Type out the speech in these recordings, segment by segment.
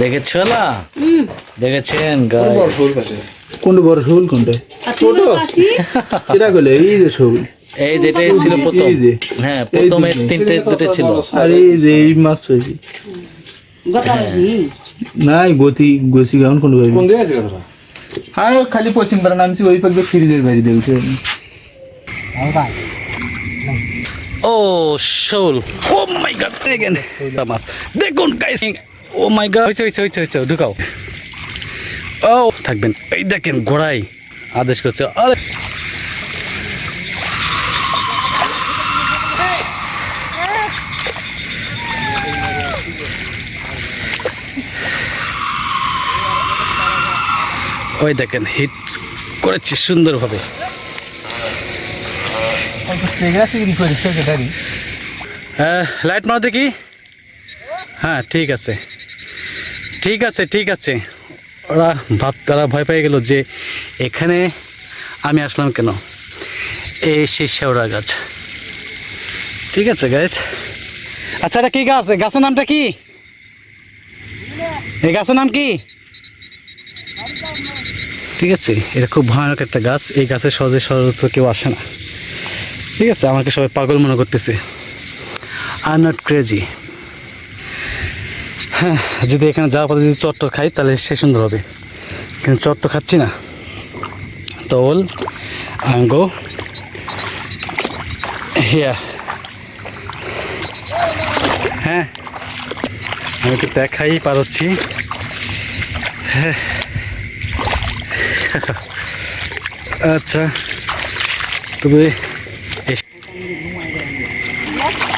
দেখেছ না? দেখেছেন কোনটা বড় শোল কোনটা? ছোট? এটা গেলে? এই যে শোল এই যেটা ছিল প্রথম। হ্যাঁ প্রথমে তিনটে দুটো ছিল। আর এই যে এই মাছ হয়েছে। নাই গতি গছি গাউন কোন ভাই কোন জায়গায় হ্যাঁ খালি পশ্চিম পাড়া নামছি ওই পাখি ফ্রিজের বাইরে দেখছে ও, শোল। ও মাই গড দেখেন মাছ। দেখুন গাইস ও মাই গড। হইছে হইছে হইছে হইছে, ঢুকাও। ও, থাকবেন। এই দেখেন, ঘোড়াই আদেশ করছে। আরে। ওই দেখেন হিট করেছি সুন্দরভাবে। লাইট মারো দেখি। হ্যাঁ ঠিক আছে। ঠিক আছে ঠিক আছে। ওরা ভাব তারা ভয় পেয়ে গেল যে এখানে আমি আসলাম কেন? এই সেই শেওড়া গাছ। ঠিক আছে গাছ আচ্ছা এটা কি গাছ? গাছের নামটা কি? এই গাছের নাম কি? ঠিক আছে, এটা খুব ভয়ানক একটা গাছ। এই গাছের সহজে সহজে কেউ আসে না। ঠিক আছে, আমাকে সবাই পাগল মনে করতেছে। আই নট ক্রেজি হ্যাঁ যদি এখানে যাওয়ার পথে যদি চট্ট খাই, তাহলে সে সুন্দর হবে। কিন্তু চট তো খাচ্ছি না। তো ওল আই গো হিয়া হ্যাঁ আমি তো দেখাই পারছি হ্যাঁ। আচ্ছা তবে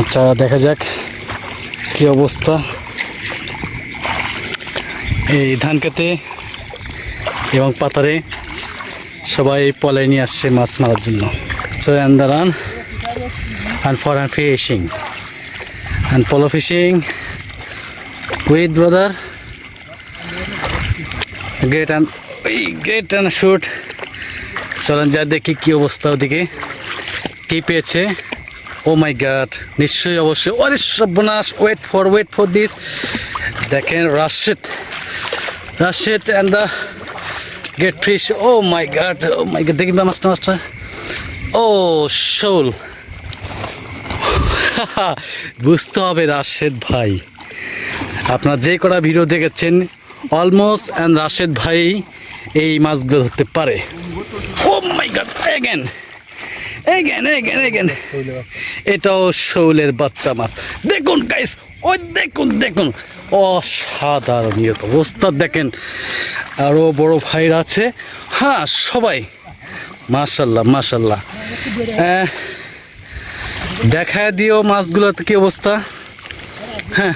আচ্ছা দেখা যাক কি অবস্থা। এই ধান খেতে এবং পাতারে সবাই পলাই নিয়ে আসছে মাছ মারার জন্য। So and the run fishing and পলো fishing with brother great and great and shoot চলেন যা দেখি কি অবস্থা ওদিকে। কি পেয়েছে? ও মাই গাড নিশ্চয়ই অবশ্যই। ওরে সর্বনাশ wait for wait for this দেখেন Rashed Rashed and the get fish oh my god oh my god দেখি মাছটা মাছটা ও শোল বুঝতে হবে রাশেদ ভাই। আপনার যে কটা ভিডিও দেখেছেন অলমোস্ট অ্যান্ড রাশেদ ভাই এই মাছগুলো ধরতে পারে। ও my god again again again again এটাও শৌলের বাচ্চা মাছ। দেখুন গাইস ওই দেখুন দেখুন। অসাধারণীয় অবস্থা দেখেন আরও বড় ভাইরা আছে। হ্যাঁ সবাই। মাশাল্লাহ মাশাল্লাহ। আহ, দেখা দিও মাছগুলোর কি অবস্থা? হ্যাঁ।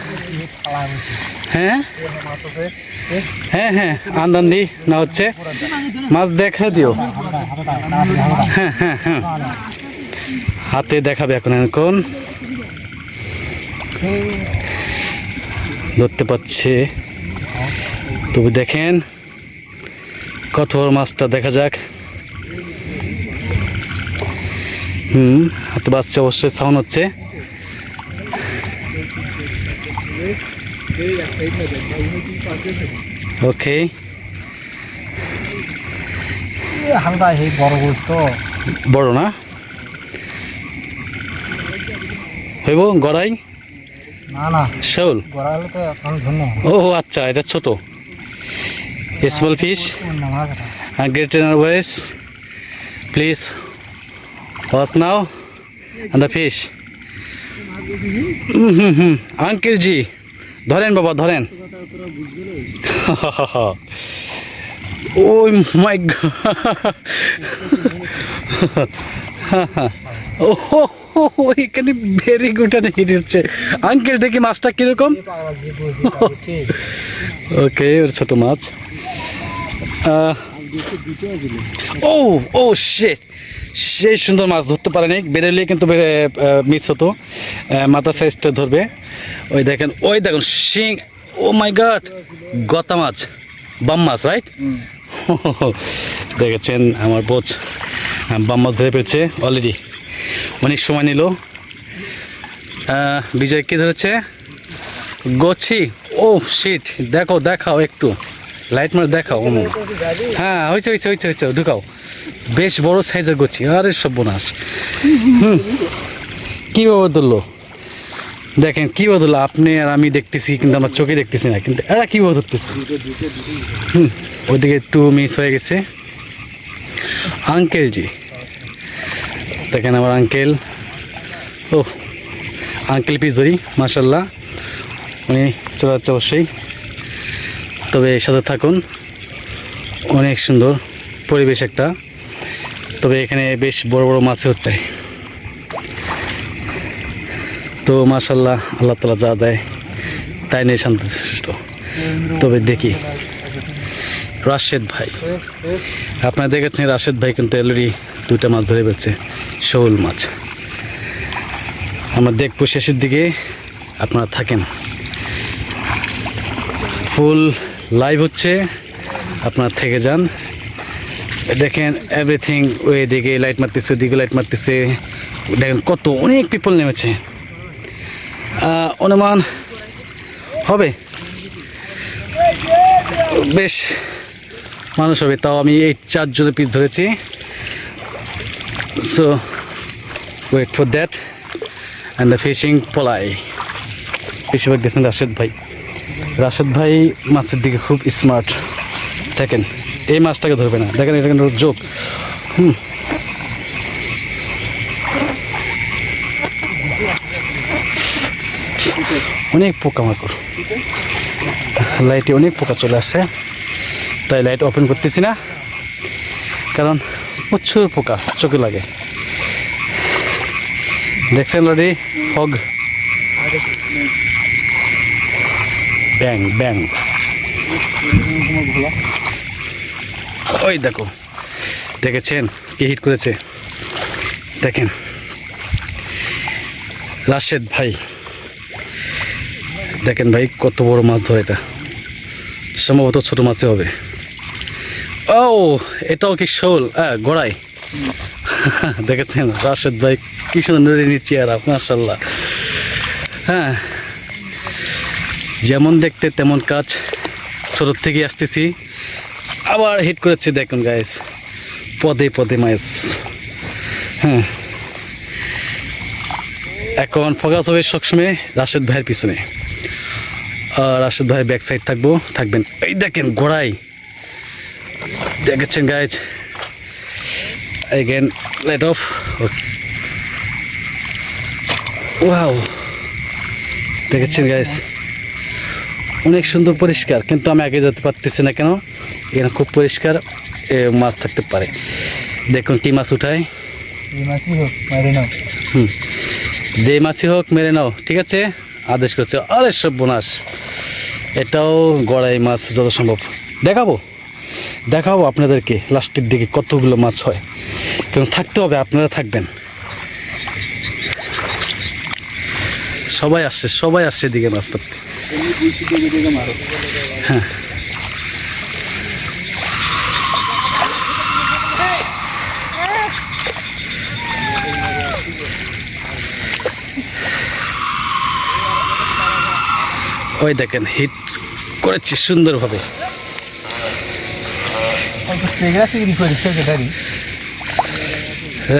হ্যাঁ? হ্যাঁ হ্যাঁ আন্দান দি না হচ্ছে। মাছ দেখা দিও। হ্যাঁ হ্যাঁ হ্যাঁ। হাতে দেখাবে এখন এখন। ধরতে পারছে। তবু দেখেন। কত মাছটা দেখা যাক। হুম হাতে বাচ্চা অবশ্যই সাউন্ড হচ্ছে। ওকে এই বড় তো। বড় না? হইব গড়াই? না না। শোল? গড়ালে তো এখন ধন্য ও আচ্ছা এটা ছোট। Small fish in our ways. Please watch now and the fish. Hmm hmm hmm. Uncle জি ধরেন বাবা, ধরেন। ওই মাই ও এখানে ভেরি গুড হিট হচ্ছে। আঙ্কেল দেখি মাছটা কীরকম? ওকে ওর ছোট মাছ। ও ও সে সেই সুন্দর মাছ ধরতে পারেনি বেরোলে কিন্তু মিস হতো। মাথা সাইজটা ধরবে। ওই দেখেন ওই দেখুন শিং ও মাই গড গতা মাছ বাম মাছ রাইট দেখেছেন আমার বোঝ বাম মাছ ধরে পেয়েছে অলরেডি অনেক সময় নিল। বিজয় কি ধরেছে? গছি। ও শিট দেখো দেখাও একটু। লাইট মার দেখাও। হ্যাঁ হয়েছে হয়েছে হয়েছে হয়েছে ঢুকাও। বেশ বড় সাইজের গছি আরে সব বোনাস হুম কীভাবে ধরলো দেখেন কীভাবে বদল আপনি আর আমি দেখতেছি, কিন্তু আমার চোখে দেখতেছি না, কিন্তু এরা কীভাবে ধরতেছে হুম, ওইদিকে একটু মিস হয়ে গেছে। আঙ্কেল জি। দেখেন আমার আঙ্কেল ও আঙ্কেল পিস ধরি মাসাল্লাহ উনি চলে যাচ্ছে অবশ্যই। তবে এর সাথে থাকুন। অনেক সুন্দর পরিবেশ একটা। তবে এখানে বেশ বড় বড় মাছ হচ্ছে। তো মাসাল্লাহ আল্লাহ তালা যা দেয়, তাই নিয়ে সন্তুষ্ট তবে দেখি। রাশেদ ভাই। আপনারা দেখেছেন, রাশেদ ভাই কিন্তু অলরেডি দুইটা মাছ ধরে ফেলছে শৌল মাছ। আমরা দেখব শেষের দিকে আপনারা থাকেন। ফুল লাইভ হচ্ছে, আপনারা থেকে যান। দেখেন এভরিথিং ওই দিকে লাইট মারতেছে, ওদিকে লাইট মারতেছে। দেখেন কত অনেক পিপল নেমেছে। অনুমান হবে? বেশ, মানুষ হবে, তাও আমি এই চারজনের পিস ধরেছি। So wait for that and the fishing পলাই বেশিরভাগ গেছেন রাশেদ ভাই। রাশেদ ভাই মাছের দিকে খুব স্মার্ট দেখেন। এই মাছটাকে ধরবে না। দেখেন, এটা কিন্তু যোগ হুম। অনেক পোকামাকড়। লাইটে অনেক পোকা চলে আসছে। তাই লাইট ওপেন করতেছি না। কারণ প্রচুর পোকা চোখে লাগে। দেখছেন অলরেডি ফগ ব্যাং ব্যাং ওই দেখো, দেখেছেন কি হিট করেছে? দেখেন। রাশেদ ভাই। দেখেন ভাই, কত বড় মাছ ধরে এটা। সম্ভবত ছোট মাছে হবে। ও, এটাও কি শোল? হ্যাঁ গড়াই। দেখেছেন? রাশেদ ভাই, কি সুন্দর নিচ্ছি আর মাসাল্লাহ হ্যাঁ। যেমন দেখতে তেমন কাজ। ছোটোর থেকে আসতেছি। আবার হিট করেছে, দেখুন গাইস পদে পদে মাছ হ্যাঁ। এখন ফোকাস হবে সবসময় রাশেদ ভাইয়ের পিছনে। আর রাশেদ ভাই ব্যাক সাইড থাকব, থাকবেন। এই দেখেন ঘোড়াই দেখেছেন guys again light off wow দেখেছেন গাইজ অনেক সুন্দর পরিষ্কার, কিন্তু আমি আগে যেতে পারতেছি না কেন? এখানে খুব পরিষ্কার মাছ থাকতে পারে। দেখুন কি মাছ উঠায়। মাছই হোক হুম। যে মাছই হোক মেরে নাও ঠিক আছে? আদেশ করছে আরে সব বোনাস এটাও গড়াই মাছ যত সম্ভব দেখাবো। দেখাবো আপনাদেরকে লাস্টের দিকে কতগুলো মাছ হয়। কারণ থাকতে হবে আপনারা থাকবেন। সবাই আসছে সবাই আসছে এদিকে মাছ পাততে হ্যাঁ। ওই দেখেন হিট করেছি সুন্দরভাবে।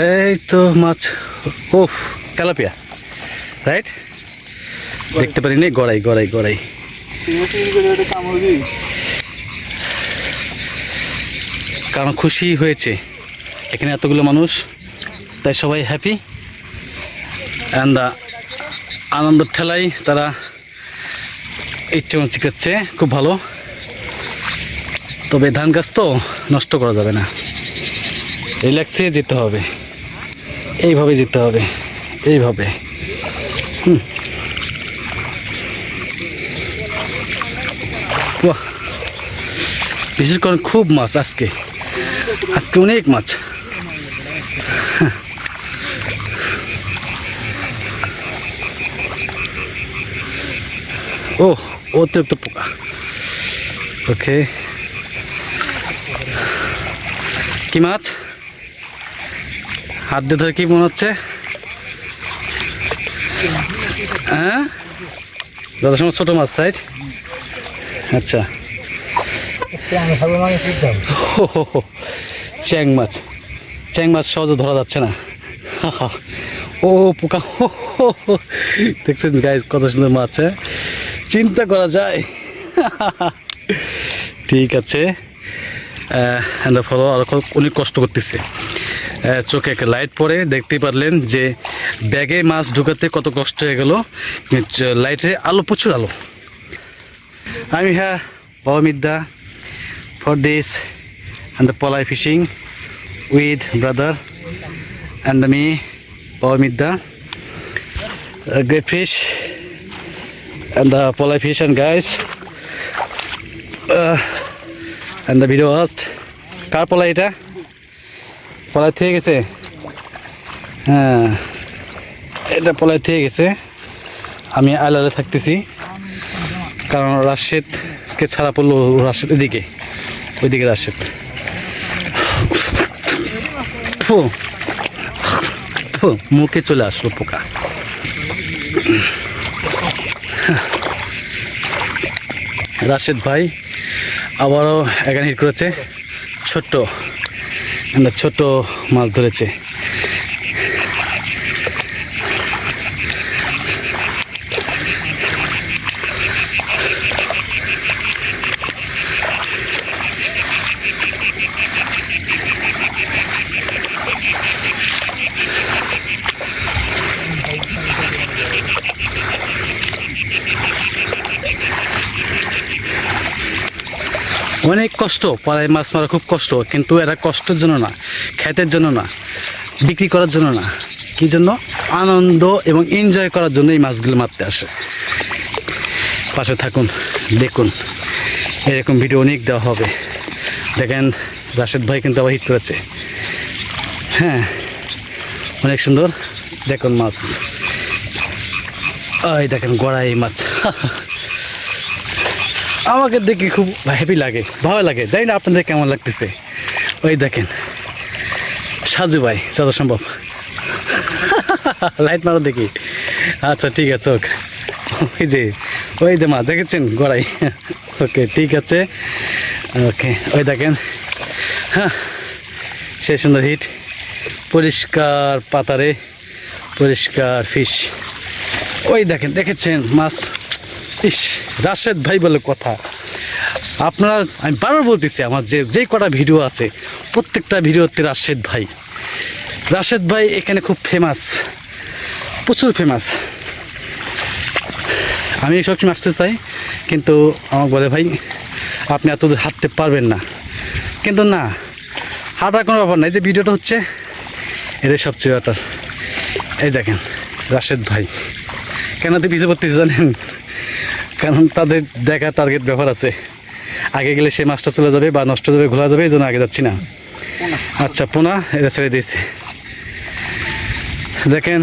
এই তো মাছ ও তেলাপিয়া রাইট দেখতে পারি পারিনি, গড়াই গড়াই গড়াই। কারণ খুশি হয়েছে। এখানে এতগুলো মানুষ, তাই সবাই হ্যাপি অ্যান্ড আনন্দ ঠেলাই তারা মতো শিখাচ্ছে খুব ভালো। তবে ধান গাছ তো নষ্ট করা যাবে না। রিল্যাক্সে যেতে হবে। এইভাবে যেতে হবে। এইভাবে। হুম। বাহ। বিশেষ করে খুব মাছ আজকে। আজকে অনেক মাছ। ও অতিরিক্ত পোকা। ওকে কি মাছ? হাত দিয়ে ধরে কি মনে হচ্ছে? হ্যাঁ? দাদার সময় ছোটো মাছ সাইড আচ্ছা। চ্যাং মাছ। চ্যাং মাছ সহজে ধরা যাচ্ছে না। ও, পোকা। দেখছেন গাইজ কত সুন্দর মাছ হ্যাঁ? চিন্তা করা যায়। ঠিক আছে। ফলো আর অনেক কষ্ট করতেছে। চোখে একটা লাইট পরে দেখতেই পারলেন যে ব্যাগে মাছ ঢুকাতে কত কষ্ট হয়ে গেল। লাইটে আলো, প্রচুর আলো। আমি হ্যাঁ বাবা Midda this and the polai fishing with brother and the me Paul Midda a great fish and the and guys uh, and the video host. কার পলাই এটা? পলাই থেকে গেছে হ্যাঁ এটা পলাই থেকে গেছে আমি আলাদা থাকতেছি। কারণ রাশেদকে ছাড়া পড়ল রাশেদ এদিকে। ওইদিকে রাশেদ। মুখে চলে আসলো পোকা। রাশেদ ভাই আবারও এখানে হিট করেছে। ছোট্ট ছোট্ট ছোট মাছ ধরেছে। অনেক কষ্ট পাড়ায় মাছ মারা খুব কষ্ট, কিন্তু এরা কষ্টের জন্য না খ্যাতের জন্য না, বিক্রি করার জন্য না। কি জন্য? আনন্দ এবং এনজয় করার জন্য এই মাছগুলো মারতে আসে। পাশে থাকুন, দেখুন, এরকম ভিডিও অনেক দেওয়া হবে। দেখেন, রাশেদ ভাই কিন্তু আবার হিট করেছে। হ্যাঁ অনেক সুন্দর। দেখুন মাছ। ওই দেখেন, গড়াই মাছ। আমাকে দেখে খুব হ্যাপি লাগে, ভালো লাগে। জানি না আপনাদের কেমন লাগতেছে। ওই দেখেন, সাজু ভাই, যত সম্ভব। লাইট মারো দেখি। আচ্ছা ঠিক আছে, ওকে। ওই যে ওই যে মা, দেখেছেন গড়াই? ওকে, ঠিক আছে। ওকে, ওই দেখেন। হ্যাঁ সে সুন্দর হিট। পরিষ্কার পাতারে, পরিষ্কার ফিশ ওই দেখেন, দেখেছেন মাছ? ইস, রাশেদ ভাই বলে কথা। আপনারা, আমি বারবার বলতেছি আমার যে যে কটা ভিডিও আছে, প্রত্যেকটা ভিডিওতে রাশেদ ভাই। রাশেদ ভাই এখানে খুব ফেমাস প্রচুর ফেমাস আমি সবসময় আসতে চাই, কিন্তু আমার বলে, ভাই, আপনি এত দূর হাঁটতে পারবেন না। কিন্তু না, হাঁটার কোনো ব্যাপার নাই যে ভিডিওটা হচ্ছে, এটাই সবচেয়ে ব্যাপার এই দেখেন, রাশেদ ভাই। কেন তো পিছিয়ে পড়তেছে জানেন? কারণ তাদের দেখা টার্গেট ব্যাপার আছে। আগে গেলে সে মাছটা চলে যাবে বা নষ্ট যাবে ঘোলা যাবে এই জন্য আগে যাচ্ছি না। আচ্ছা পোনা এটা ছেড়ে দিয়েছে। দেখেন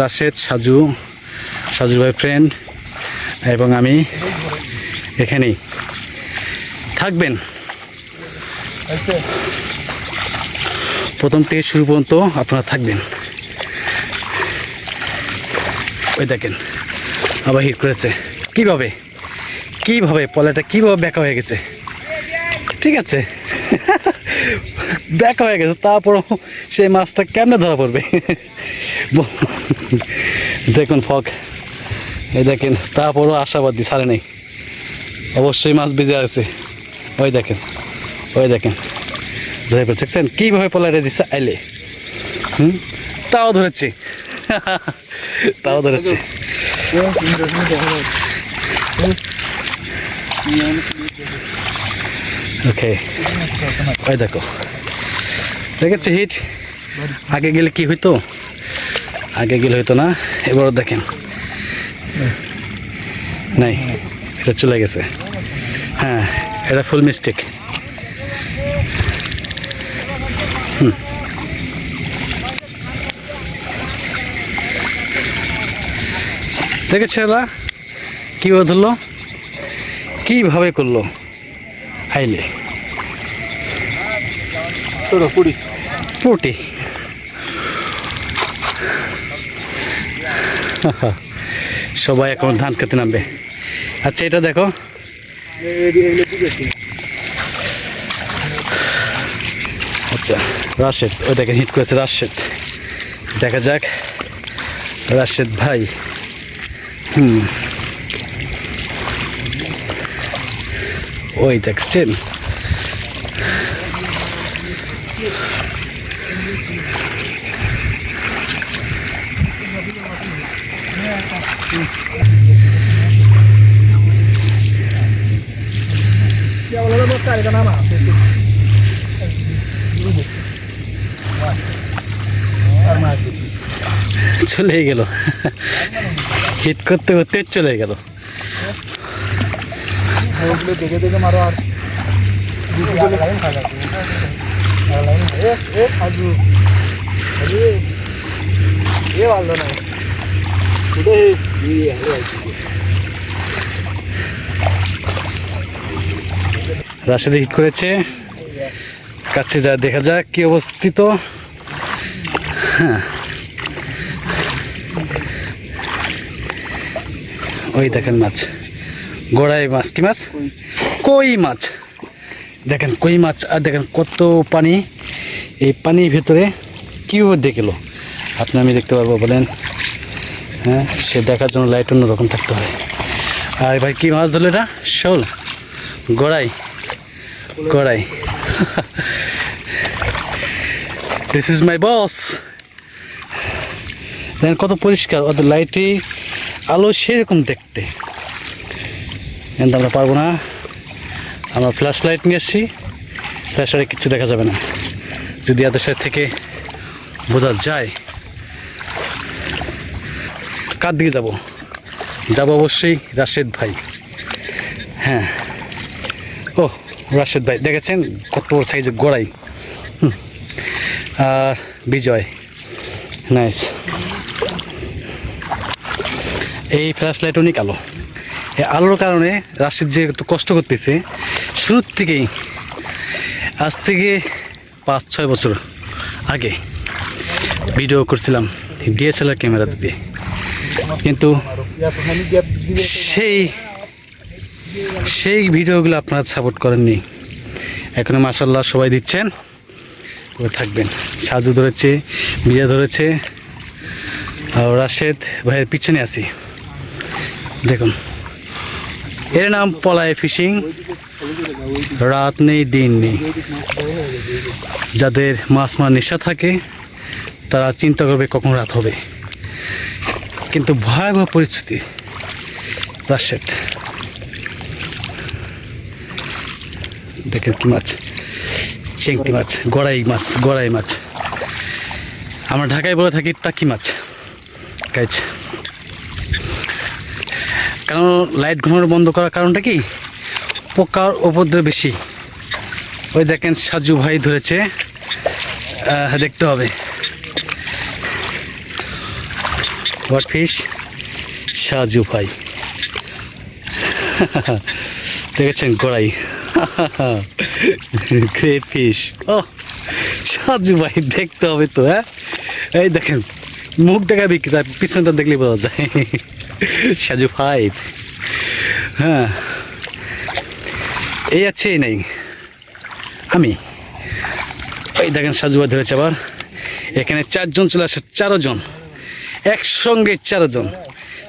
রাশেদ সাজু সাজু ভাই ফ্রেন্ড এবং আমি এখানেই। থাকবেন। প্রথম থেকে শুরু পর্যন্ত আপনারা থাকবেন। ওই দেখেন আবার হিট করেছে। কীভাবে? কীভাবে পলাটা, কীভাবে ব্যাকা হয়ে গেছে? ঠিক আছে। ব্যাকা হয়ে গেছে, তারপরও সেই মাছটা কেমনে ধরা পড়বে? দেখুন ফক, এই দেখেন, তারপরও আশাবাদী, ছাড়ে নেই। অবশ্যই মাছ বেজে আছে। ওই দেখেন ওই দেখেন। ধরে দেখছেন? কীভাবে পলাটা দিচ্ছে আইলে। হুম? তাও ধরেছি। তাও ধরেছি। ওকে ওই দেখো। দেখেছি হিট? আগে গেলে কি হইতো? আগে গেলে হইতো না, এবারও দেখেন। নাই, এটা চলে গেছে। হ্যাঁ এটা ফুল মিস্টেক দেখেছে এলা? কীভাবে ধরলো? কীভাবে করল? ছোট কুড়ি পুটি। সবাই এখন ধান খেতে নামবে। আচ্ছা এটা দেখো। আচ্ছা রাশেদ ওই দেখেন হিট করেছে রাশেদ। দেখা যাক। রাশেদ ভাই হুম। ওই দেখছেন চলে গেল। হিট করতে করতে চলে গেল। দেখে দেখে মারো আর ভালো না রাশেদে হিট করেছে। কাছে যা দেখা যাক কি অবস্থিত। হ্যাঁ। ওই দেখেন মাছ। গোড়াই মাছ, কি মাছ? কই মাছ। দেখেন কই মাছ আর দেখেন কত পানি। এই পানির ভেতরে কীভাবে দেখল। আপনি আমি দেখতে পারব, বলেন। হ্যাঁ সে দেখার জন্য লাইট অন্যরকম থাকতে হয় আর ভাই, কী মাছ ধরলো এটা? শোল। গড়াই। গড়াই। দিস ইজ মাই বস দেখেন কত পরিষ্কার, ওদের লাইটে আলো সেরকম দেখতে। কিন্তু আমরা পারব না। আমরা ফ্ল্যাশ লাইট নিয়ে এসছি। ফ্ল্যাশ লাইটে কিচ্ছু দেখা যাবে না। যদি এদের সাথে থেকে বোঝা যায়। কার দিকে যাব? যাব অবশ্যই রাশেদ ভাই। হ্যাঁ। ও, রাশেদ ভাই, দেখেছেন কত বড় সাইজের গড়াই। আর বিজয়। নাইস এই ফ্ল্যাশ লাইট অনেক আলো আলোর কারণে রাশিদ যে একটু কষ্ট করতেছে, শুরুর থেকেই, আজ থেকে পাঁচ, ছয় বছর আগে ভিডিও করছিলাম ডিএসএলআর ক্যামেরা দিয়ে কিন্তু সেই সেই ভিডিওগুলো আপনারা সাপোর্ট করেননি। এখনও মাসাল্লাহ সবাই দিচ্ছেন করে থাকবেন। সাজু ধরেছে বিজা ধরেছে, আর রাশেদ ভাইয়ের পিছনে আছি। দেখুন। এর নাম পলায় ফিশিং। রাত নেই, দিন নেই। যাদের মাছ মার নেশা থাকে, তারা চিন্তা করবে কখন রাত হবে। কিন্তু ভয়াবহ পরিস্থিতি, রাশেদ। দেখেন কি মাছ চেংটি মাছ, গড়াই মাছ গড়াই মাছ। আমরা ঢাকায় বলে থাকি টাকি মাছ। গাইছ কারণ লাইট ঘুমানো বন্ধ করার কারণটা কি? পোকার উপদ্রব বেশি। ওই দেখেন সাজু ভাই ধরেছে। দেখতে হবে। ফিশ সাজু ভাই। দেখেছেন গোড়াই। গ্রেট ফিশ ও, সাজু ভাই দেখতে হবে তো হ্যাঁ? এই দেখেন, মুখ দেখা বিক্রি পিছনটা দেখলে বোঝা যায়। সাজু ভাই। হ্যাঁ। এই আছে এই নেই। আমি। এই দেখেন, সাজু ভাই ধরেছে আবার। এখানে চারজন চলে আসে, চারজন। একসঙ্গে চারজন।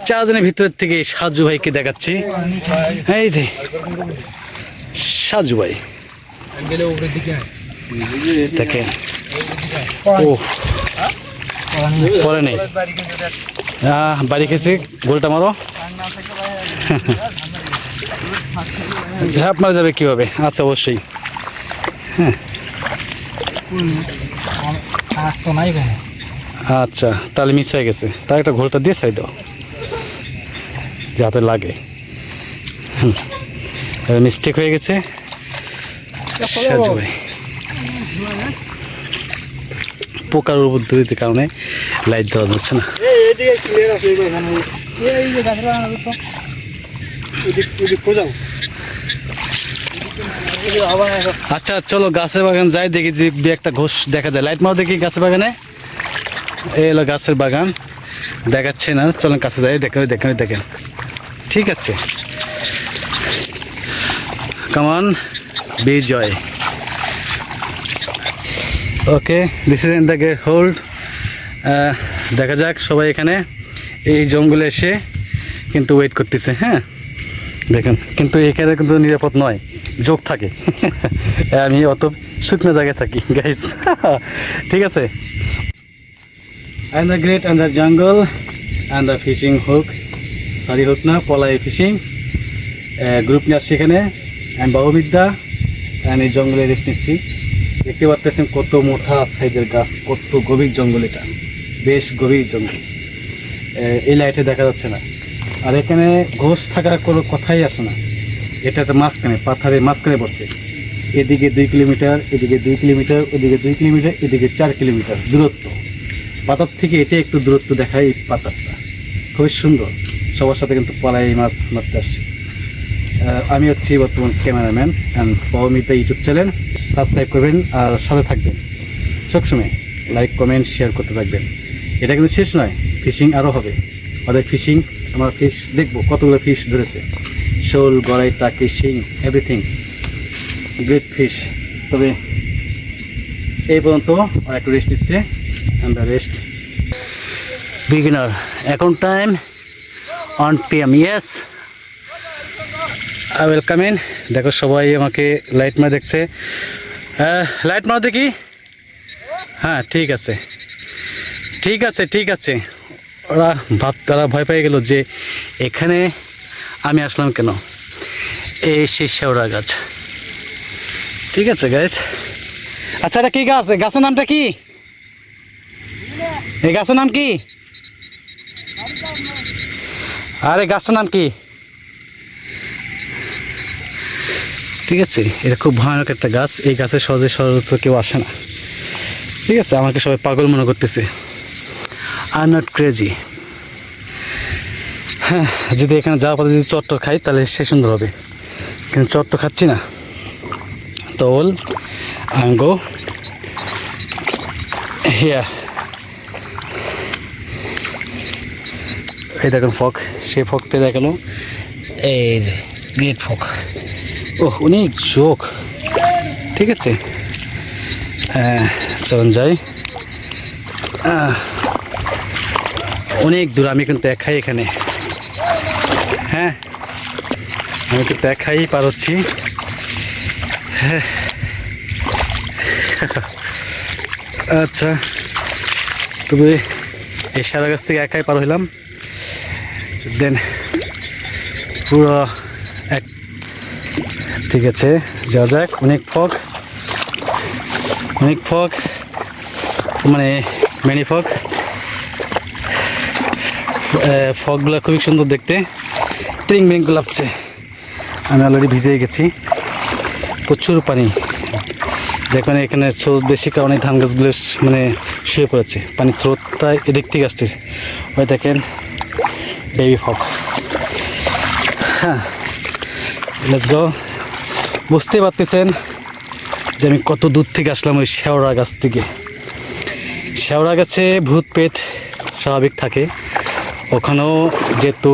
চারজনের ভিতরের থেকে সাজু ভাইকে দেখাচ্ছি। এই দে সাজু ভাই। দেখেন। ও পরে নেই। বাড়ি খেয়েছি, গোলটা মারো। ঝাঁপ মারা যাবে কীভাবে? আচ্ছা অবশ্যই। কেন আচ্ছা তাহলে মিস হয়ে গেছে। তার একটা ঘোলটা দিয়ে সাই দাও। যাতে লাগে। মিস্টেক হয়ে গেছে। পোকার উপদ্রবির কারণে লাইট দেওয়া যাচ্ছে না। ক্লিয়ার আছে এখানে। এই যে তো। খোঁজাও। আচ্ছা চলো গাছের বাগান যাই দেখি যে দু একটা ঘোষ দেখা যায়। লাইট মাও দেখি গাছের বাগানে। এই হলো গাছের বাগান। দেখাচ্ছে না চলেন কাছে যাই দেখেন ওই দেখেন দেখেন ঠিক আছে। Come on Bijoy. Okay this is in the get hold দেখা যাক সবাই এখানে এই জঙ্গলে এসে কিন্তু ওয়েট করতেছে হ্যাঁ? দেখেন, কিন্তু এখানে কিন্তু নিরাপদ নয় যোগ থাকে। আমি অত শুকনো জায়গায় থাকি গাইস ঠিক আছে? And the great and the jungle and the fishing hook sorry হোক না, পলাই ফিশিং গ্রুপ নিয়ে আসছি এখানে। অ্যান্ড বাহুবিদ্যা এই জঙ্গলে রেস্ট নিচ্ছি। দেখতে পাচ্ছেন কত মোটা সাইজের গাছ, কত গভীর জঙ্গল এটা। বেশ গভীর জঙ্গল। এই লাইটে দেখা যাচ্ছে না। আর এখানে ঘোষ থাকার কোনো কথাই আসে না। এটা একটা মাঝখানে পাথারের মাঝখানে বসছে এদিকে দুই কিলোমিটার, এদিকে দুই কিলোমিটার এদিকে দুই কিলোমিটার, এদিকে চার কিলোমিটার দূরত্ব। পাতার থেকে এটা একটু দূরত্ব দেখায় এই পাতারটা। খুবই সুন্দর। সবার সাথে কিন্তু পলাই মাছ মারতে আসছে। আমি হচ্ছি বর্তমান cameraman and Pabmita YouTube channel. Subscribe করবেন আর সাথে থাকবেন। সবসময় লাইক, কমেন্ট, শেয়ার করতে থাকবেন। এটা কিন্তু শেষ নয়, ফিশিং আরও হবে। ওদের ফিশিং, আমরা ফিশ দেখব কতগুলো ফিশ ধরেছে। শোল, গড়াই, টাকি, শিং এভরিথিং গ্রেট ফিশ তবে এই পর্যন্ত আর একটু রেস্ট নিচ্ছে অ্যান্ড দ্য রেস্ট বিগিনার এখন time on P M yes I welcome in দেখো সবাই আমাকে লাইট মার দেখছে। লাইট মার দেখি হ্যাঁ ঠিক আছে। ঠিক আছে ঠিক আছে। ওরা ভাব, তারা ভয় পেয়ে গেল যে এখানে আমি আসলাম কেন? এই সেই শেওড়া গাছ। ঠিক আছে গাছ আচ্ছা এটা কি গাছ? গাছের নামটা কি? এই গাছের নাম কি? আরে, গাছের নাম কি? ঠিক আছে, এটা খুব ভয়ানক একটা গাছ। এই গাছে সহজে সহজে কেউ আসে না। ঠিক আছে, আমাকে সবাই পাগল মনে করতেছে। আই নট ক্রেজি হ্যাঁ যদি এখানে যাওয়ার পথে যদি চট্ট খাই তাহলে সে সুন্দর হবে। কিন্তু চট্ট খাচ্ছি না। তো ওল আঙ্গো হিয়ার এই দেখুন ফক সেই ফকটা দেখাল এই গ্রেট ফক। ও অনেক চোখ ঠিক আছে। হ্যাঁ চলুন যাই। আহ, অনেক দূর, আমি কিন্তু এক খাই এখানে। হ্যাঁ আমি কিন্তু এক খাই পার হচ্ছি। হ্যাঁ। আচ্ছা তবে এই সারা গাছ থেকে একাই পার হইলাম। দেন, পুরো এক ঠিক আছে যা যাক। অনেক ফগ। অনেক ফগ। মানে ম্যানি ফগ ফগগুলো খুবই সুন্দর দেখতে। ট্রিং মিং লাগছে। আমি অলরেডি ভিজে গেছি। প্রচুর পানি। দেখুন, এখানে স্রোত বেশি কারণে ধান গাছগুলো মানে শুয়ে পড়েছে। পানির স্রোতটা এদিক থেকে আসতেছে ওই দেখেন বেবি ফগ হ্যাঁ লেটস গো বুঝতেই পারতেছেন যে আমি কত দূর থেকে আসলাম ওই শেওড়া গাছ থেকে। শেওড়া গাছে ভূত পেট স্বাভাবিক থাকে। ওখানেও যেহেতু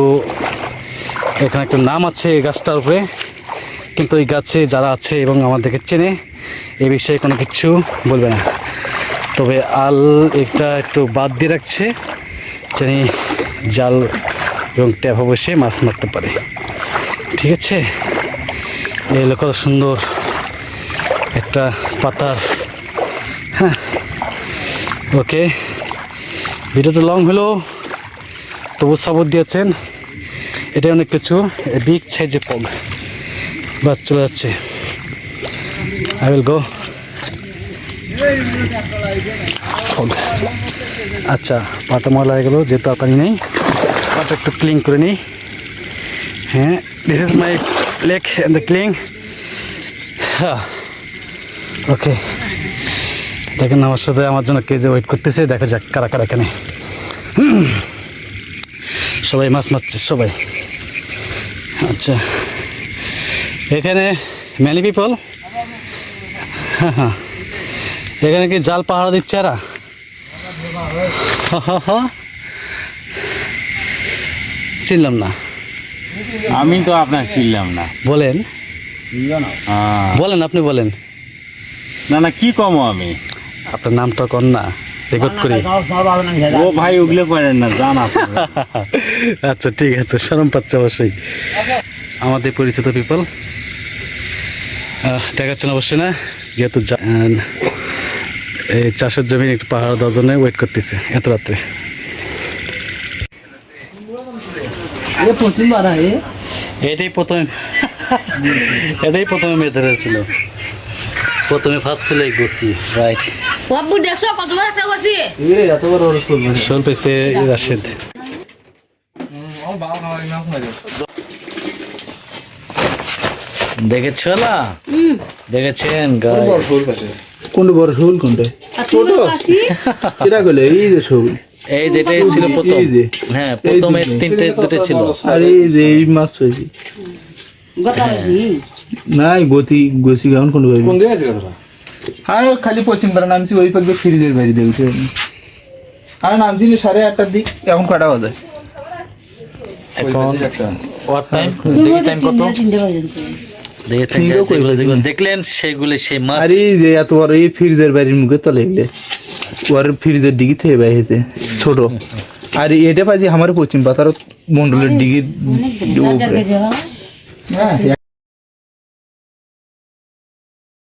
এখানে একটা নাম আছে এই গাছটার উপরে, কিন্তু ওই গাছে যারা আছে এবং আমাদেরকে চেনে এই বিষয়ে কোনো কিছু বলবে না। তবে আল এটা একটু বাদ দিয়ে রাখছে জানি জাল এবং ট্যাপ বসে মাছ মারতে পারে। ঠিক আছে? এই হলো কত সুন্দর একটা পাতার হ্যাঁ ওকে। ভিডিওটা লং হলো। তবু সাপোর্ট দিয়েছেন। এটা অনেক কিছু। বিগ সাইজে পগ বাস চলে যাচ্ছে। আই উইল গো আচ্ছা পাটা ময়লা হয়ে গেলো, যেহেতু আর নেই, পাটা একটু ক্লিন করে নিই। হ্যাঁ this is my lake and the cling okay দেখেন আমার সাথে, আমার জন্য কে যে ওয়েট করতেছে, দেখা যাক কারা কারা এখানে। সবাই মাছ মারছে সবাই। আচ্ছা। এখানে ম্যানি পিপল। হ্যাঁ হ্যাঁ। এখানে কি জাল পাহারা দিচ্ছে এরা। চিনলাম না। আমি তো আপনাকে চিনলাম না। বলেন। বলেন আপনি বলেন। না না কি কম আমি? আপনার নামটা না? রেকর্ড করি। ও ভাই উগলে পারেন না জান। আচ্ছা ঠিক আছে শরম পাচ্ছে অবশ্যই। আমাদের পরিচিত পিপল দেখাচ্ছেন অবশ্যই না যেহেতু এই চাষের জমি একটু পাহাড় দেওয়ার জন্য ওয়েট করতেছে এত রাত্রে। এটাই প্রথমে এটাই প্রথমে মেয়ে ধরেছিল। প্রথমে ফার্স্ট ছিল এই গুছি রাইট বাবু দেখছ কতবার একটা গেছি এ এত বড় বড় শোল মানে শোল পেয়েছে রাশেদ। দেখেছ না? দেখেছেন কোন বড় শোল কোনটা? কেটা এই যে শোল এই যেটাই ছিল প্রথম। যে। হ্যাঁ প্রথমে তিনটে দুটো ছিল। আর এই যে এই মাছ পেয়েছি নাই গতি গছি গাউন কোন কোন দিকে আছে হ্যাঁ খালি পশ্চিম পাড়া নামছি ওই পাক দিয়ে ফ্রিজের বাইরে দেখছি। আর নামছি না সাড়ে আটটার দিক। এখন কটা বাজে? যেগুলো দেখলেন সেগুলি সেই মাছ? আর যে এত বড় এই ফ্রিজের বাইরের মুখে তলে এগুলো ওর ফ্রিজের ডিগি থেকে বাইরেতে ছোট। আর এটা পাইছি আমার পশ্চিম পাতার মন্ডলের ডিগি অনেক দিন। উপরে। হ্যাঁ